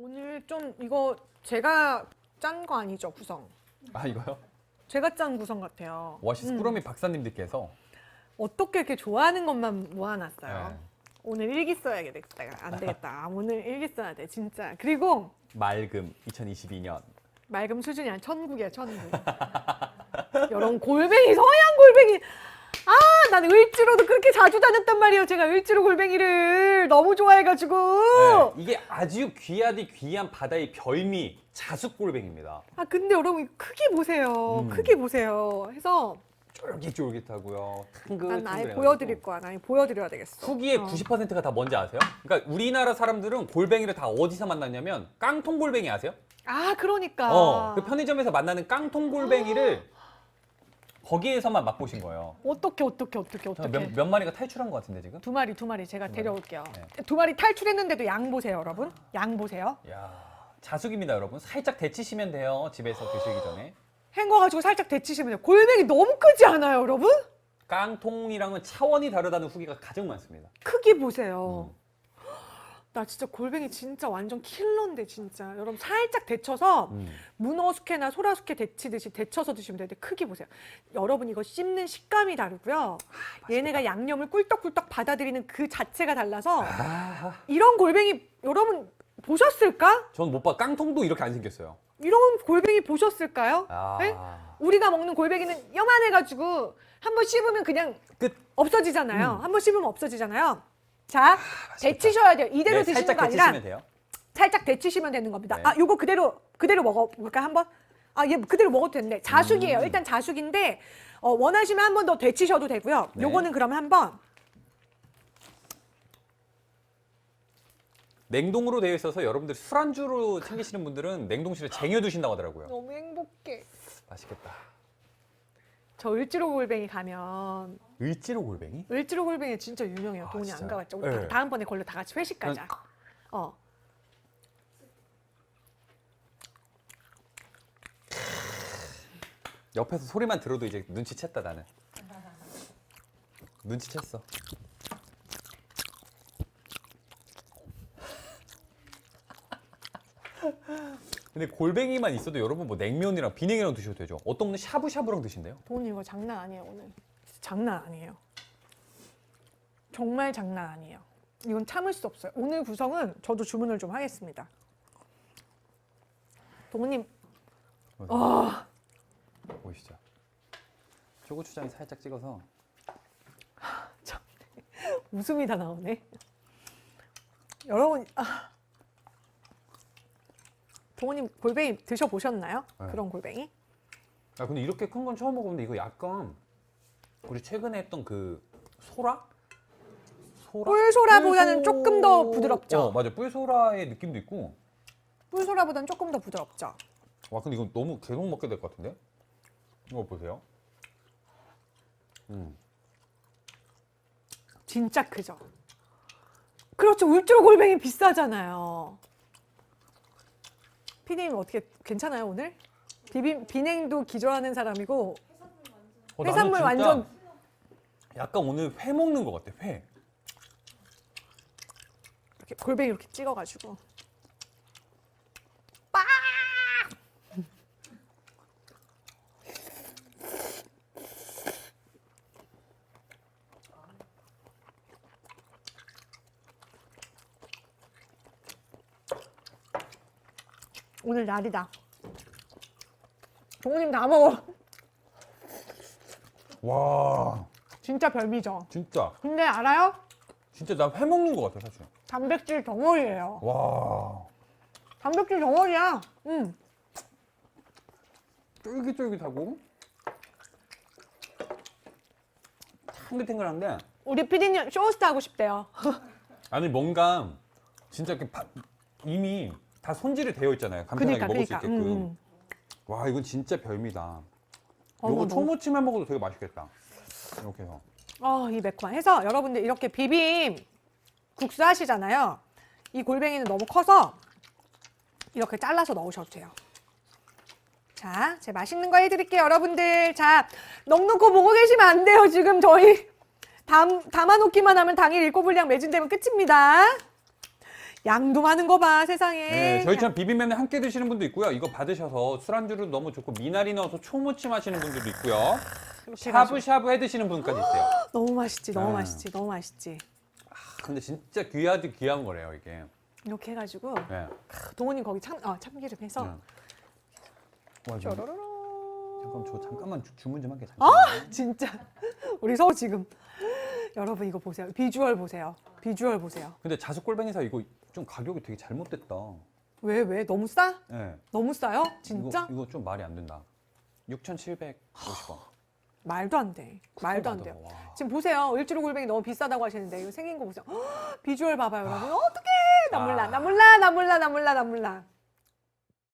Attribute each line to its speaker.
Speaker 1: 오늘 좀 이거 제가 짠 거 아니죠 구성?
Speaker 2: 아 이거요?
Speaker 1: 제가 짠 구성 같아요.
Speaker 2: 워시스
Speaker 1: 음.
Speaker 2: 꾸러미 박사님들께서
Speaker 1: 어떻게 이렇게 좋아하는 것만 모아놨어요.
Speaker 2: 네.
Speaker 1: 오늘 일기 써야겠다. 안 되겠다. 아, 오늘 일기 써야 돼 진짜. 그리고
Speaker 2: 맑음 2022년
Speaker 1: 맑음 수준이 아니라 천국이야 천국. 여러분 골뱅이 서양 골뱅이. 아, 나는 을지로도 그렇게 자주 다녔단 말이에요. 제가 을지로 골뱅이를 너무 좋아해가지고.
Speaker 2: 네, 이게 아주 귀하디 귀한 바다의 별미 자숙골뱅입니다.
Speaker 1: 아, 근데 여러분 크기 보세요.
Speaker 2: 음.
Speaker 1: 크기 보세요. 해서
Speaker 2: 쫄깃쫄깃하고요.
Speaker 1: 난 아예
Speaker 2: 탱글해가지고.
Speaker 1: 보여드릴 거야. 난 보여드려야 되겠어.
Speaker 2: 후기의
Speaker 1: 어.
Speaker 2: 90%가 다 뭔지 아세요? 그러니까 우리나라 사람들은 골뱅이를 다 어디서 만났냐면 깡통 골뱅이 아세요?
Speaker 1: 아, 그러니까.
Speaker 2: 어, 그 편의점에서 만나는 깡통 골뱅이를 거기에서만 맛보신 거예요.
Speaker 1: 어떻게 어떻게 어떻게
Speaker 2: 자,
Speaker 1: 어떻게.
Speaker 2: 몇, 몇 마리가 탈출한 것 같은데 지금?
Speaker 1: 두 마리 두 마리 제가? 데려올게요.
Speaker 2: 네.
Speaker 1: 두 마리 탈출했는데도 양 보세요, 여러분. 양 보세요.
Speaker 2: 야 자숙입니다, 여러분. 살짝 데치시면 돼요. 집에서 드시기 전에.
Speaker 1: 헹궈가지고 살짝 데치시면 돼요. 골뱅이 너무 크지 않아요, 여러분?
Speaker 2: 깡통이랑은 차원이 다르다는 후기가 가장 많습니다.
Speaker 1: 크기 보세요.
Speaker 2: 음.
Speaker 1: 나 진짜 골뱅이 진짜 완전 킬러인데 진짜 여러분 살짝 데쳐서
Speaker 2: 음.
Speaker 1: 문어 숙회나 소라 숙회 데치듯이 데쳐서 드시면 되는데 크기 보세요. 여러분 이거 씹는 식감이 다르고요. 얘네가 양념을 꿀떡꿀떡 받아들이는 그 자체가 달라서
Speaker 2: 아,
Speaker 1: 이런 골뱅이 여러분 보셨을까?
Speaker 2: 전 못 봐. 깡통도 이렇게 안 생겼어요.
Speaker 1: 이런 골뱅이 보셨을까요?
Speaker 2: 아,
Speaker 1: 네? 우리가 먹는 골뱅이는 요만해가지고 한 번 씹으면 그냥
Speaker 2: 끝.
Speaker 1: 없어지잖아요.
Speaker 2: 음.
Speaker 1: 한번 씹으면 없어지잖아요. 자, 데치셔야 돼요. 이대로
Speaker 2: 네,
Speaker 1: 드시는
Speaker 2: 살짝
Speaker 1: 거 아니라
Speaker 2: 데치시면 돼요.
Speaker 1: 살짝 데치시면 되는 겁니다.
Speaker 2: 네.
Speaker 1: 아, 요거 그대로 그대로 먹어볼까 한번? 아, 얘 그대로 먹어도 되는데 자숙이에요.
Speaker 2: 음.
Speaker 1: 일단 자숙인데 어, 원하시면 한 번 더 데치셔도 되고요.
Speaker 2: 네.
Speaker 1: 요거는 그러면 한번
Speaker 2: 냉동으로 되어 있어서 여러분들 술안주로 챙기시는 분들은 냉동실에 쟁여 두신다고 하더라고요.
Speaker 1: 너무 행복해.
Speaker 2: 맛있겠다.
Speaker 1: 저 을지로 골뱅이 가면
Speaker 2: 을지로 골뱅이?
Speaker 1: 을지로 골뱅이 진짜 유명해요.
Speaker 2: 아,
Speaker 1: 돈이 안
Speaker 2: 진짜요?
Speaker 1: 가봤죠. 우리
Speaker 2: 네.
Speaker 1: 다음번에 걸로 다 같이 회식 가자. 어.
Speaker 2: 옆에서 소리만 들어도 이제 눈치챘다 나는. 눈치챘어. 근데 골뱅이만 있어도 여러분 뭐 냉면이랑 비냉이랑 드셔도 되죠. 어떤 분은 샤브샤브랑 드신대요.
Speaker 1: 돈 이거 장난 아니에요 오늘. 진짜 장난 아니에요. 정말 장난 아니에요. 이건 참을 수 없어요. 오늘 구성은 저도 주문을 좀 하겠습니다. 동우님, 어,
Speaker 2: 보이시죠? 초고추장 살짝 찍어서
Speaker 1: 참 웃음이 다 나오네. 여러분, 아, 동우님 골뱅이 드셔 보셨나요?
Speaker 2: 네.
Speaker 1: 그런 골뱅이?
Speaker 2: 아 근데 이렇게 큰 건 처음 먹었는데 이거 약간 우리 최근에 했던 그 소라? 소라?
Speaker 1: 꿀소라보다는
Speaker 2: 꿀소-
Speaker 1: 조금 더 부드럽죠.
Speaker 2: 어 맞아 뿔소라의 느낌도 있고
Speaker 1: 꿀소라보다는 조금 더 부드럽죠.
Speaker 2: 와 근데 이거 너무 계속 먹게 될 것 같은데? 이거 보세요 음.
Speaker 1: 진짜 크죠. 그렇죠. 울트라 골뱅이 비싸잖아요. 피디님 어떻게 괜찮아요 오늘? 비빔 비냉도 기조하는 사람이고
Speaker 2: 어, 나는
Speaker 1: 해산물
Speaker 2: 진짜
Speaker 1: 완전
Speaker 2: 약간 오늘 회 먹는 것 같아 회
Speaker 1: 이렇게 골뱅이 이렇게 찍어가지고 오늘 날이다. 동우님 다 먹어.
Speaker 2: 와
Speaker 1: 진짜 별미죠.
Speaker 2: 진짜
Speaker 1: 근데 알아요?
Speaker 2: 진짜 나 회 먹는 것 같아 사실
Speaker 1: 단백질 덩어리예요.
Speaker 2: 와
Speaker 1: 단백질 덩어리야. 음.
Speaker 2: 쫄깃쫄깃하고 탱글탱글한데
Speaker 1: 우리 피디님 쇼호스트 하고 싶대요.
Speaker 2: 아니 뭔가 진짜 이렇게 바- 이미 다 손질이 되어 있잖아요. 간편하게
Speaker 1: 그니까
Speaker 2: 먹을
Speaker 1: 그니까.
Speaker 2: 수 있게끔.
Speaker 1: 음, 음.
Speaker 2: 와 이건 진짜 별미다.
Speaker 1: 어머,
Speaker 2: 요거
Speaker 1: 너무-
Speaker 2: 초무침해 먹어도 되게 맛있겠다. 이렇게 해서.
Speaker 1: 어, 이 매콤한. 해서 여러분들 이렇게 비빔 국수 하시잖아요. 이 골뱅이는 너무 커서 이렇게 잘라서 넣으셔도 돼요. 자, 제 맛있는 거 해드릴게요, 여러분들. 자, 넉넉히 보고 계시면 안 돼요. 지금 저희 담, 담아놓기만 하면 당일 일곱 분량 매진되면 끝입니다. 양도 많은 거 봐 세상에.
Speaker 2: 네, 저희처럼 비빔면에 함께 드시는 분도 있고요. 이거 받으셔서 술안주로 너무 좋고 미나리 넣어서 초무침 하시는 분들도 있고요. 샤브샤브 해 드시는 분까지 있어요.
Speaker 1: 너무 맛있지, 너무
Speaker 2: 네.
Speaker 1: 맛있지, 너무 맛있지.
Speaker 2: 근데 진짜 귀하디 귀한 거래요 이게.
Speaker 1: 이렇게 해가지고
Speaker 2: 네.
Speaker 1: 동훈이 거기 참, 어, 참기름 해서
Speaker 2: 네. 와,
Speaker 1: 쪼로로로.
Speaker 2: 잠깐 저 잠깐만 주, 주문 좀 할게.
Speaker 1: 아!
Speaker 2: 잠깐만.
Speaker 1: 진짜 우리 서울 지금 여러분 이거 보세요. 비주얼 보세요. 비주얼 보세요.
Speaker 2: 근데 자숙 골뱅이사 이거 좀 가격이 되게 잘못됐다.
Speaker 1: 왜 왜? 너무 싸?
Speaker 2: 네.
Speaker 1: 너무 싸요? 진짜?
Speaker 2: 이거, 이거 좀 말이 안 된다. 6,750원.
Speaker 1: 말도 안 돼. 말도 안 돼요. 지금 보세요. 일주일 골뱅이 너무 비싸다고 하시는데 이거 생긴 거 보세요. 헉, 비주얼 봐봐요, 여러분. 어떡해? 나 몰라, 나 몰라, 나 몰라, 나 몰라, 나 몰라.